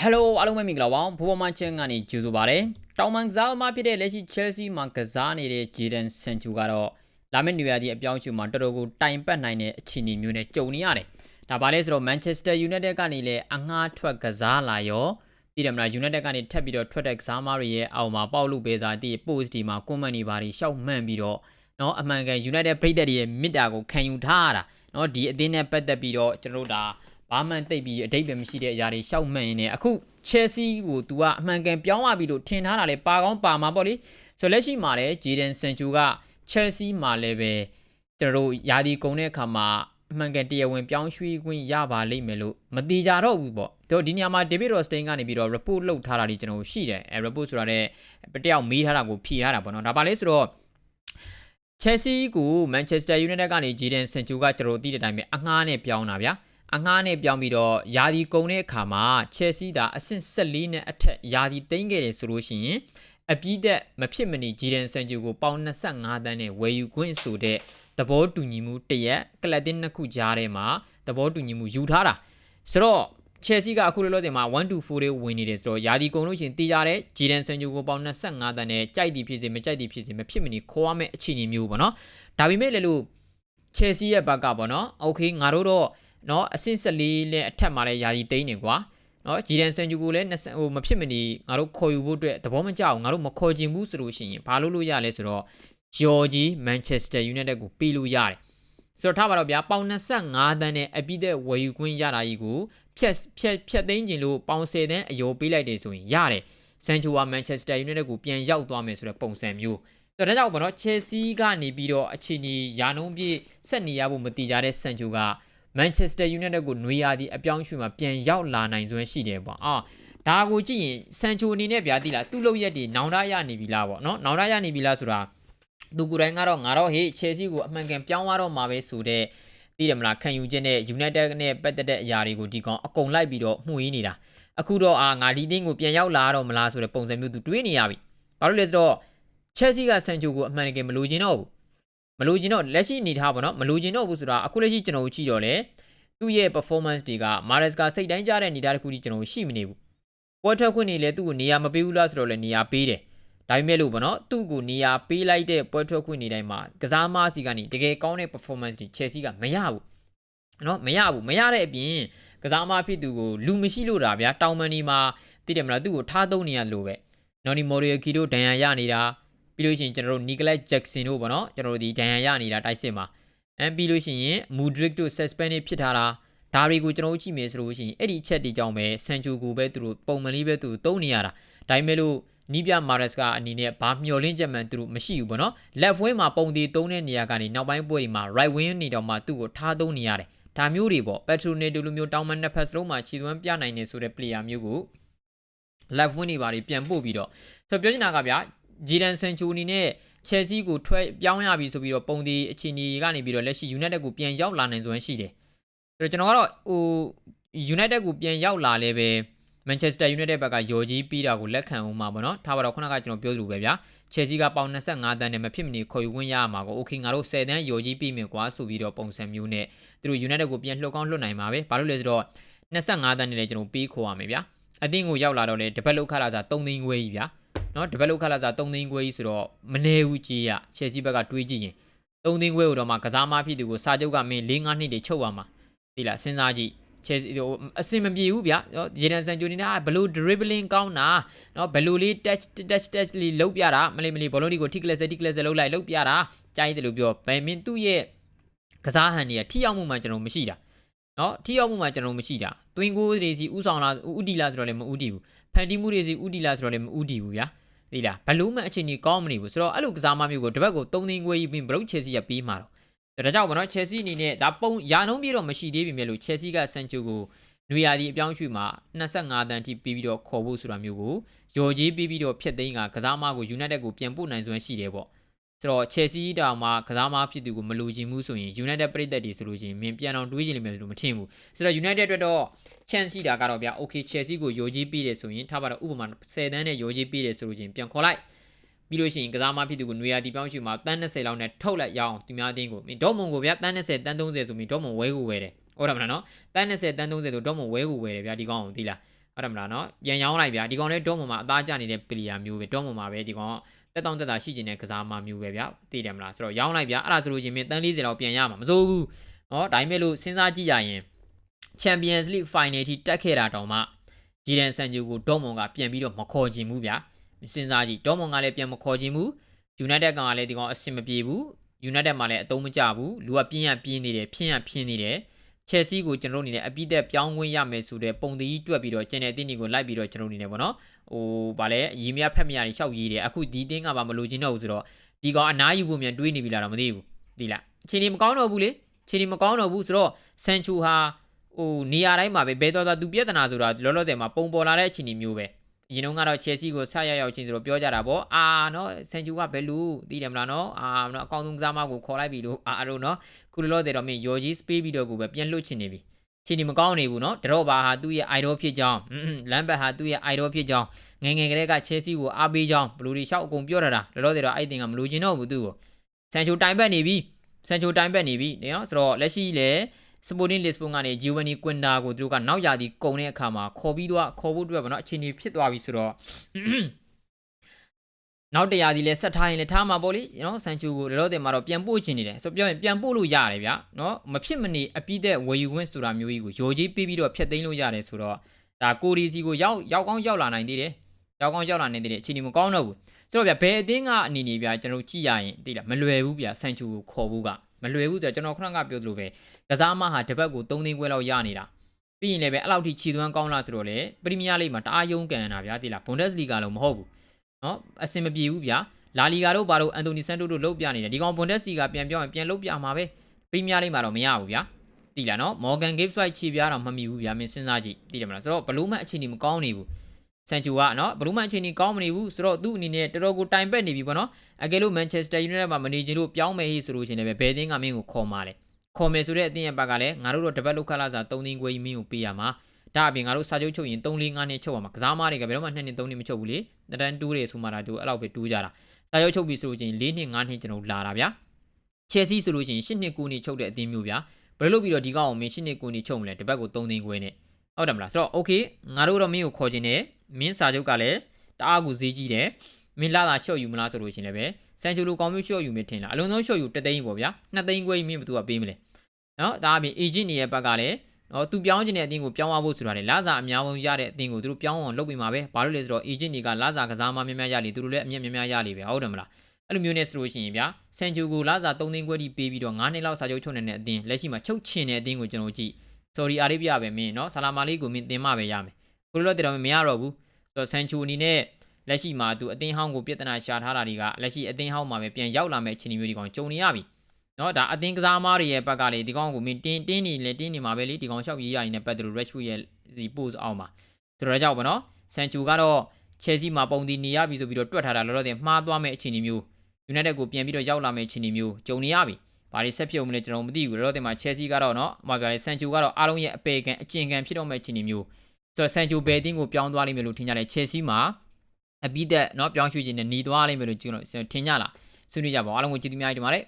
ဟယ်လိုအားလုံးပဲမင်္ဂလာပါဘူပေါ်မန်ချင်းကနေကြိုဆိုပါရစေတောင်မန်ကစားသမားဖြစ်တဲ့လက်ရှိ Chelsea မှာကစားနေတဲ့ Jadon Sancho ကတော့လာမယ့်နေရာဒီအပြောင်းအရွှေ့မှာတော်တော်ကိုတိုင်ပတ်နိုင်တဲ့အခြေအနေမျိုးနဲ့ကြုံနေရတယ်ဒါပါလဲဆိုတော့ Manchester United ကနေလည်းအငှားထွက်ကစားလာရောပြည်တယ်မလား United ကနေထပ်ပြီးတော့ထွက်တဲ့ကစားမားတွေရဲ့အောက်မှာပေါက်လို့ပေးသားတည် post ဒီမှာ comment တွေပါတွေရှောက်မှန်ပြီးတော့เนาะအမှန်ကန် United ပြည်သက်တွေရဲ့မြစ်တာကိုခံယူထားရတာเนาะဒီအသင်းနဲ့ပတ်သက်ပြီးတော့ကျွန်တော်တို့ဒါ ဘာမှတိတ်ပြီးအတိတ်ပဲမရှိတဲ့အရာတွေရှောက်မှန်ရင်းနဲ့အခု Chelsea ကို तू ကအမှန်ကန်ပြောင်းလာပြီလို့ထင်ထားတာလေပါကောင်းပါမှာပေါ့လေဆိုလက်ရှိမှာလည်း Jadon Sancho က Chelsea မှာလည်းပဲကျွန်တော်တို့ယာဒီကုံတဲ့အခါမှာအမှန်ကန်တရားဝင်ပြောင်းရွှေ့ခွင့်ရပါလိမ့်မယ်လို့မတိကြတော့ဘူးပေါ့တော့ဒီနေရာမှာ David Rostein ကနေပြီးတော့ report လုပ်ထားတာဒီကျွန်တော်ရှိတယ်အဲ report ဆိုတာလည်းတယောက်မေးထားတာကိုဖြေထားတာပေါ့နော်ဒါပါလေဆိုတော့ Chelsea ကို Manchester United ကနေ Jadon Sancho ကကျွန်တော်သိတဲ့အတိုင်းပဲအငှားနဲ့ပြောင်းတာဗျာ အငှားနဲ့ပြောင်းပြီးတော့ယာဒီကုံတဲ့အခါမှာ Chelsea ဒါအဆင့်14နဲ့အထက်ယာဒီသိမ်းခဲ့တယ်ဆိုလို့ရှိရင်အပြည့်သက်မဖြစ်မနေ Jadon Sancho ကိုပေါင်25တန်းနဲ့ဝယ်ယူခွင့်ဆိုတဲ့သဘောတူညီမှုတရက်ကလပ်တင်နှစ်ခုကြားထဲမှာသဘောတူညီမှုယူထားတာဆိုတော့ Chelsea ကအခုလောလောဆယ်မှာ1 to 4လေးဝင်နေတယ်ဆိုတော့ယာဒီကုံလို့ရှိရင်တီးကြတဲ့ဂျီဒန်ဆန်ဂျူကိုပေါင်25တန်းနဲ့ကြိုက်တီဖြစ်စေမကြိုက်တီဖြစ်စေမဖြစ်မနေခေါ်ရမယ့်အခြေအနေမျိုးပေါ့နော်ဒါပေမဲ့လည်းလို့ Chelsea ရဲ့ဘက်ကပေါ့နော် Okay ငါတို့တော့ နော်အဆင့်14နဲ့အထက်မှာလည်းယာယီသိန်းနေကွာနော်ဂျီဒန်ဆန်ဂျူကိုလည်း20ဟိုမဖြစ်မနေငါတို့ခေါ်ယူဖို့အတွက်သဘောမကျအောင်ငါတို့မခေါ်ချင်ဘူးဆိုလို့ရှိရင်ဘာလို့လို့ရလဲဆိုတော့ဂျော်ဂျီမန်ချက်စတာယူနိုက်တက်ကိုပေးလို့ရတယ်ဆိုတော့ထားပါတော့ဗျာပေါင်25တန်းနဲ့အပြည့်တဲ့ဝယ်ယူခွင့်ရတာကြီးကိုဖြတ်ဖြတ်ဖြတ်သိမ်းခြင်းလို့ပေါင်10တန်းအယောပေးလိုက်တယ်ဆိုရင်ရတယ်ဆန်ချိုဝါမန်ချက်စတာယူနိုက်တက်ကိုပြန်ရောက်သွားမယ်ဆိုတဲ့ပုံစံမျိုးဆိုတော့ဒါကြောင့်ပေါ့နော်ချယ်ဆီကနေပြီးတော့အချိန်ကြီးယာနုံးပြည့်ဆက်နေရဖို့မတိကြတဲ့ဆန်ချိုက မန်ချက်စတာယူနိုက်တက်ကိုຫນွေရာသီအပြောင်းရွှေ့မှာပြန်ရောက်လာနိုင်စွမ်းရှိတယ်ပေါ့အာဒါကိုကြည့်ရင်ဆန်ချိုအနေနဲ့ဗျာတိလားသူ့လောက်ရက်တွေနောင်တရနေပြီလားပေါ့နော်နောင်တရနေပြီလားဆိုတာသူကိုယ်တိုင်ကတော့ငါတော့ဟေးချယ်ဆီကိုအမှန်ကန်ပြောင်းသွားတော့မှာပဲဆိုတဲ့သိတယ်မလားခံယူခြင်းနဲ့ United နဲ့ပတ်သက်တဲ့အရာတွေကိုဒီကောင်အကုန်လိုက်ပြီးတော့မှုရင်းနေတာအခုတော့အာငါဒီတင်းကိုပြန်ရောက်လာတော့မလားဆိုတဲ့ပုံစံမျိုးသူတွေးနေရပြီဘာလို့လဲဆိုတော့ Chelsea ကဆန်ချိုကိုအမှန်တကယ်မလိုချင်တော့ဘူး မလိုချင်တော့လက်ရှိအနေထားပါတော့မလိုချင်တော့ဘူးဆိုတာအခုလက်ရှိကျွန်တော်ကြည့်တော့လေသူ့ရဲ့ performance တွေက Mares ကစိတ်တိုင်းကြတဲ့အနေအထားတစ်ခုကြီးကျွန်တော်ရှိမနေဘူးပွဲထွက်ခွင့်နေလဲသူ့ကိုနေရာမပေးဘူးလားဆိုတော့လည်းနေရာပေးတယ်ဒါပေမဲ့လို့ဗောနော်သူ့ကိုနေရာပေးလိုက်တဲ့ပွဲထွက်ခွင့်နေတိုင်းမှာကစားမစီကနေတကယ်ကောင်းတဲ့ performance တွေ Chelsea ကမရဘူးနော်မရဘူးမရတဲ့အပြင်ကစားမဖြစ်သူကိုလူမရှိလို့တာဗျာတောင်မန်ဒီမှာသိတယ်မလားသူ့ကိုထားသုံးနေရလို့ပဲနော်နီမိုရီယိုကီတို့ဒဏ်ရာရနေတာ ပြီးလို့ရှိရင်ကျွန်တော်တို့နီကလတ်ဂျက်ဆင်တို့ဗောနော်ကျွန်တော်တို့ဒီဒဏ်ရာရနေတာတိုက်စစ်မှာအမ်ပြီးလို့ရှိရင်မူဒရစ်တို့ suspend ဖြစ်ထားတာဒါတွေကိုကျွန်တော်တို့ကြည့်မယ်ဆိုလို့ရှိရင်အဲ့ဒီအချက်တွေကြောင့်ပဲဆန်ချူကိုပဲသူတို့ပုံမှန်လေးပဲသူတုံးနေရတာဒါပေမဲ့လို့နီးပြမာရက်စ်ကအနေနဲ့ဘာမျောလင်းချက်မှန်သူတို့မရှိဘူးပေါ့နော် left wing မှာပုံသေးသုံးတဲ့နေရာကနေနောက်ပိုင်းပွဲတွေမှာ right wing နေတော့မှသူ့ကိုထားသုံးနေရတယ်ဒါမျိုးတွေပေါ့ Petroneto လိုမျိုးတောင်းမနှစ်ဖက်စလုံးမှာခြေသွမ်းပြနိုင်နေဆိုတဲ့ player မျိုးကို left wing တွေပါတွေပြန်ပို့ပြီးတော့ဆိုပြောချင်တာကဗျာ ဂျီဒန်ဆန်ချိုနီနဲ့ Chelsea ကိုထွက်ပြောင်းရပြီဆိုပြီးတော့ပုံသေးအခြေအနေကနေပြီးတော့လက်ရှိ United ကိုပြန်ရောက်လာနိုင်စွမ်းရှိတယ်ဆိုတော့ကျွန်တော်ကတော့ဟို United ကိုပြန်ရောက်လာလဲပဲ Manchester United ဘက်ကယော်ကြီးပြီးတာကိုလက်ခံအောင်မှာပေါ့နော်ထားပါတော့ခုနကကျွန်တော်ပြောသလိုပဲဗျာ Chelsea ကပေါင်25တန်းနဲ့မဖြစ်မနေခေါ်ယူခွင့်ရမှာကို Okay ငါတို့10တန်းယော်ကြီးပြီးမယ်ကွာဆိုပြီးတော့ပုံစံမျိုးနဲ့သူတို့ United ကိုပြန်လှုပ်ကောင်းလှုပ်နိုင်မှာပဲဘာလို့လဲဆိုတော့25တန်းနဲ့လည်းကျွန်တော်ပေးခေါ်ရမယ်ဗျာအသင်းကိုရောက်လာတော့လေတပတ်လောက်ခလာစား3သိန်းခွဲကြီးဗျာ နော်တပတ်လောက်ခလာစား3သိန်းခွဲကြီးဆိုတော့မနေဘူးကြီးရ Chelsea ဘက်ကတွေးကြည့်ရင်3သိန်းခွဲကိုတော့မှကစားမဖြစ်သူကိုစာချုပ်ကမင်း4 5နှစ်တွေချုပ်ရမှာဒီလားစဉ်းစားကြည့် Chelsea ဟိုအဆင်မပြေဘူးဗျာနော်ဂျေဒန်ဆန်ဂျိုနီနာဘလို့ dribbling ကောင်းတာနော်ဘလို့လေး touch touch touch လေးလုတ်ပြတာမလေးမလေးဘောလုံးဒီကို tick class tick class လုတ်လိုက်လုတ်ပြတာကြိုင်းတယ်လို့ပြောဘယ်မင်းသူ့ရဲ့ကစားဟန်တွေကထိရောက်မှုမှကျွန်တော်မရှိတာနော်ထိရောက်မှုမှကျွန်တော်မရှိတာတွင်ကိုတွေစီဥဆောင်လာဥတီလာဆိုတော့လည်းမဥတီဘူး ဖန်တီမှုတွေစီဥတီလာဆိုတော့လည်းမဥတီဘူးဗျာသိလားဘလို့မှအချိန်ကြီးကောင်းမနေဘူးဆိုတော့အဲ့လိုကစားမမျိုးကိုတပတ်ကို3သိန်းခွဲကြီးပြီးဘလို့ Chelsea ကပေးမှာတော့ဒါကြောင့်ဗောနော် Chelsea အနေနဲ့ဒါပုံရာနှုန်းပြေတော့မရှိသေးပြီမြဲလို့ Chelsea က Sancho ကိုနွေရာသီအပြောင်းရွှေ့မှာ25တန်းထိပြီးပြီးတော့ခေါ်ဖို့ဆိုတာမျိုးကိုယော်ကြီးပြီးပြီးတော့ဖျက်သိမ်းကကစားမကို United ကိုပြန်ပို့နိုင်စွမ်းရှိတယ်ပေါ့ ဆိုတော့ Chelsea တောင်မှကစားမဖြစ်သူကိုမလိုချင်ဘူးဆိုရင် United ပြည်သက်တွေဆိုလို့ရှိရင်မင်းပြန်အောင်တွေးချင်လိမ့်မယ်လို့မထင်ဘူးဆိုတော့ United အတွက်တော့ chance ရှိတာကတော့ဗျာ okay Chelsea ကိုယော်ကြီးပြီးတယ်ဆိုရင်ထားပါတော့ဥပမာ10တန်းနဲ့ယော်ကြီးပြီးတယ်ဆိုလို့ရှိရင်ပြန်ခေါ်လိုက်ပြီးလို့ရှိရင်ကစားမဖြစ်သူကိုနွေရာတီပြောင်းရွှေ့မှာတန်း20လောက်နဲ့ထုတ်လိုက်ရအောင်သူများအတင်းကိုမင်းဒေါ့မွန်ကိုဗျာတန်း20တန်း30ဆိုပြီးဒေါ့မွန်ဝဲကိုဝဲတယ်ဟုတ်တယ်မလားနော်တန်း20တန်း30ဆိုဒေါ့မွန်ဝဲကိုဝဲတယ်ဗျာဒီကောင်ကိုသိလားဟုတ်တယ်မလားနော်ပြန်ရောင်းလိုက်ဗျာဒီကောင်လေးဒေါမွန်မှာအသားကျနေတဲ့ပလီယာမျိုးပဲဒေါမွန်မှာပဲဒီကောင် တက်တောင့်တက်တာရှိကျင်တဲ့ကစားမမျိုးပဲဗျာသိတယ်မလားဆိုတော့ရောင်းလိုက်ဗျာအဲ့ဒါဆိုလို့ချင်းမင်းတန်း40လောက်ပြန်ရမှာမစိုးဘူးနော်ဒါပေမဲ့လို့စဉ်းစားကြည့်ရရင် Champions League Final ထိတက်ခဲ့တာတောင်မှဂျီဒန်ဆန်ဂျူကိုဒေါမွန်ကပြန်ပြီးတော့မခေါ်ချင်ဘူးဗျာစဉ်းစားကြည့်ဒေါမွန်ကလည်းပြန်မခေါ်ချင်ဘူး United ကလည်းဒီကောင်အဆင်မပြေဘူး United မှာလည်းအသုံးမကျဘူးလူကပြင်းရပြင်းနေတယ်ဖြင်းရဖြင်းနေတယ် Chelsea ကိုကျွန်တော်တို့အနေနဲ့အပြည့်သက်ပြောင်းခွင့်ရမယ်ဆိုတဲ့ပုံသီးတွက်ပြီးတော့ကျန်တဲ့အတင်းတွေကိုလိုက်ပြီးတော့ကျွန်တော်တို့အနေနဲ့ပေါ့နော်ဟိုဗာလဲရီမရဖက်မရတွေရှောက်ရေးတယ်အခုဒီတင်းကပါမလို့ချင်းတော့ဘူးဆိုတော့ဒီကောင်အနားယူဖို့မြန်တွေးနေပြီလားတော့မသိဘူးဒီလားအချိန်ကြီးမကောင်းတော့ဘူးလေအချိန်ကြီးမကောင်းတော့ဘူးဆိုတော့ဆန်ချူဟာဟိုနေရာတိုင်းမှာပဲဘဲတော်သားသူပြဿနာဆိုတာလောလောဆယ်မှာပုံပေါ်လာတဲ့အချိန်ကြီးမျိုးပဲ အရင်တုန်းကတော့ Chelsea ကိုဆက်ရောက်ရောက်ချင်းဆိုတော့ပြောကြတာပေါ့အာနော်ဆန်ချူကဘယ်လူသိတယ်မလားနော်အာနော်အကောင်းဆုံးကစားမကိုခေါ်လိုက်ပြီလို့အာအရုံနော်ကုလလောတယ်တော့မင်းယော်ဂျီစပေးပြီးတော့ကိုပဲပြန်လွတ်ချင်နေပြီချီနေမကောင်းနေဘူးနော်ဒရော့ဘာဟာသူ့ရဲ့ idol ဖြစ်ကြောင်းလမ်ဘတ်ဟာသူ့ရဲ့ idol ဖြစ်ကြောင်းငငယ်ကလေးက Chelsea ကိုအားပေးကြောင်းဘလူတွေရှောက်အကုန်ပြောထားတာလောလောတယ်တော့အဲ့တင်ကမလိုချင်တော့ဘူးသူ့ကိုဆန်ချူတိုင်ပတ်နေပြီဆန်ချိုတိုင်ပတ်နေပြီနော်ဆိုတော့လက်ရှိလေ Sporting Lisbon ကနေ Giovanni Quinta ကိုသူတို့ကနောက်ရာသီကုန်တဲ့အခါမှာခေါ်ပြီးတော့ခေါ်ဖို့အတွက်ဗောနော်အချိန်ကြီးဖြစ်သွားပြီဆိုတော့နောက်တရာဒီလဲဆက်ထားရင်လည်းထားမှာပေါ့လေနော်ဆန်ချူကိုလောလောဆယ်မှာတော့ပြန်ပို့ချင်နေတယ်ဆိုပြောရင်ပြန်ပို့လို့ရတယ်ဗျာနော်မဖြစ်မနေအပြည့်တဲ့ဝယ်ယူခွင့်ဆိုတာမျိုးကြီးကိုယောကြီးပေးပြီးတော့ဖျက်သိမ်းလို့ရတယ်ဆိုတော့ဒါကိုရီစီကိုရောက်ရောက်ကောင်းရောက်လာနိုင်သေးတယ်ရောက်ကောင်းရောက်လာနိုင်သေးတယ်အချိန်ကြီးမကောင်းတော့ဘူးဆိုတော့ဗျာဘယ်အသင်းကအနေနေဗျာကျွန်တော်ကြည့်ရရင်သိလားမလွယ်ဘူးဗျာဆန်ချူကိုခေါ်ဖို့က မလွယ်ဘူးဆိုတော့ကျွန်တော်ခုနကပြောသလိုပဲကစားမဟာတစ်ပတ်ကို3သိန်းခွဲလောက်ရနေတာပြီးရင်လည်းပဲအဲ့လောက်ထိခြေသွမ်းကောင်းလာဆိုတော့လေပရီးမီးယားလိဂ်မှာတအားယုံကန်တာဗျာသိလားဘွန်ဒက်စ်လီဂါလုံးမဟုတ်ဘူးနော်အဆင်မပြေဘူးဗျာလာလီဂါတို့ဘာတို့အန်တိုနီဆန်တိုတို့လုတ်ပြနေတယ်ဒီကောင်ဘွန်ဒက်စီကပြန်ပြောင်းရင်ပြန်လုတ်ပြမှာပဲပရီးမီးယားလိမှာတော့မရဘူးဗျာတိလားနော်မော်ဂန်ဂိတ်ဖလိုက်ခြေပြားတော့မမီဘူးဗျာမင်းစဉ်းစားကြည့်တိတယ်မလားဆိုတော့ဘလူးမတ်အခြေအနေမကောင်းနေဘူး ဆန်ချူကနော်ဘလူးမတ်အခြေအနေကောင်းမနေဘူးဆိုတော့သူ့အနေနဲ့တော်တော်ကိုတိုင်ပက်နေပြီပေါ့နော်အကယ်လို့မန်ချက်စတာယူနိုက်တက်မှာမနေချင်လို့ပြောင်းမယ်ဟိဆိုလို့ရှင်လည်းပဲဘယ်တင်းကမင်းကိုခေါ်มาလေခေါ်မယ်ဆိုတဲ့အတင်းရဲ့ဘက်ကလည်းငါတို့တော့တပတ်လောက်ခလာစား3သိန်းခွဲကြီးမင်းကိုပေးရမှာဒါအပြင်ငါတို့စာချုပ်ချုပ်ရင်3 4 5နှစ်ချုပ်ရမှာကစားမားတွေကဘယ်တော့မှ2နှစ်3နှစ်မချုပ်ဘူးလေတတန်းတူးတယ်ဆိုမှဒါတို့အဲ့လောက်ပဲတူးကြတာစာချုပ်ချုပ်ပြီဆိုလို့ချင်း4နှစ်5နှစ်ကျွန်တော်လာတာဗျာချယ်ဆီဆိုလို့ချင်း8နှစ်9နှစ်ချုပ်တဲ့အသင်းမျိုးဗျာဘယ်လိုလုပ်ပြီးတော့ဒီကောင်ကိုမင်း8နှစ်9နှစ်ချုပ်မလဲတပတ်ကို3သိန်းခွဲနဲ့ဟုတ်တယ်မလားဆိုတော့ okay ငါတို့တော့မင်းကိုခေါ်ခြင်းနဲ့ မင်းစာချုပ်ကလည်းတအားကိုဈေးကြီးတယ်မင်းလာတာရှော့ယူမလားဆိုလို့ချင်းလည်းပဲစန်ချိုလိုကောင်မျိုးရှော့ယူမထင်လားအလုံးစုံရှော့ယူတသိန်းပေါ့ဗျာ2သိန်းခွဲမင်းဘသူကပေးမလဲနော်ဒါအပြင် agent တွေရဲ့ဘက်ကလည်းနော်သူပြောင်းခြင်းတဲ့အတင်းကိုပြောင်းသွားဖို့ဆိုတာလေလာစာအများဆုံးရတဲ့အတင်းကိုသူတို့ပြောင်းအောင်လုပ်ပြီးမှာပဲဘာလို့လဲဆိုတော့ agent တွေကလာစာကစားမများများရလေသူတို့လည်းအမြတ်များများရလေပဲဟုတ်တယ်မလားအဲ့လိုမျိုးနဲ့ဆိုလို့ရှိရင်ဗျာဆန်ချူကိုလာစာ3သိန်းခွဲထိပေးပြီးတော့9နှစ်လောက်စာချုပ်ချုပ်နေတဲ့အတင်းလက်ရှိမှာချုပ်ချင်တဲ့အတင်းကိုကျွန်တော်ကြည့်ဆော်ဒီအာရေဗျပဲမင်းနော်ဆလာမာလေးကိုမင်းတင်မပဲရမယ် ကိုလိုတော့တော်မရတော့ဘူးဆိုတော့ဆန်ချူအနေနဲ့လက်ရှိမှာသူအတင်းဟောင်းကိုပြဿနာရှာထားတာတွေကလက်ရှိအတင်းဟောင်းမှာပဲပြန်ရောက်လာမဲ့အခြေအနေမျိုးဒီကောင်ကြုံနေရပြီနော်ဒါအသင်းကစားမားတွေရဲ့ဘက်ကလေဒီကောင်ကိုမင်းတင်းတင်းနေလေတင်းနေမှာပဲလေဒီကောင်ရှောက်ရေးရရင်လည်းပတ်တယ်လို့ Rashford ရဲ့ဒီ post အောင်မှာဆိုတော့ကြောက်ပါနော်ဆန်ချူကတော့ Chelsea မှာပုံတည်နေရပြီဆိုပြီးတော့တွက်ထားတာလောလောဆယ်မှားသွားမဲ့အခြေအနေမျိုး United ကိုပြန်ပြီးတော့ရောက်လာမဲ့အခြေအနေမျိုးကြုံနေရပြီဘာတွေဆက်ဖြစ်အောင်မလဲကျွန်တော်မသိဘူးလောလောဆယ်မှာ Chelsea ကတော့နော်ဟိုမှာပြောလေဆန်ချူကတော့အားလုံးရဲ့အပေကန်အကျဉ်ကန်ဖြစ်တော့မဲ့အခြေအနေမျိုး ဆိုတော့ဆန်ချူဘယ်တင်းကိုပြောင်းသွားလိမ့်မယ်လို့ထင်ကြတယ် Chelsea မှာအပြီးသက်เนาะပြောင်းရွှေ့ခြင်းနဲ့หนีသွားလိမ့်မယ်လို့ကျွန်တော်ထင်ကြလားဆွေးနွေးကြပါဦးအားလုံးကိုကျေးဇူးများတင်ပါတယ်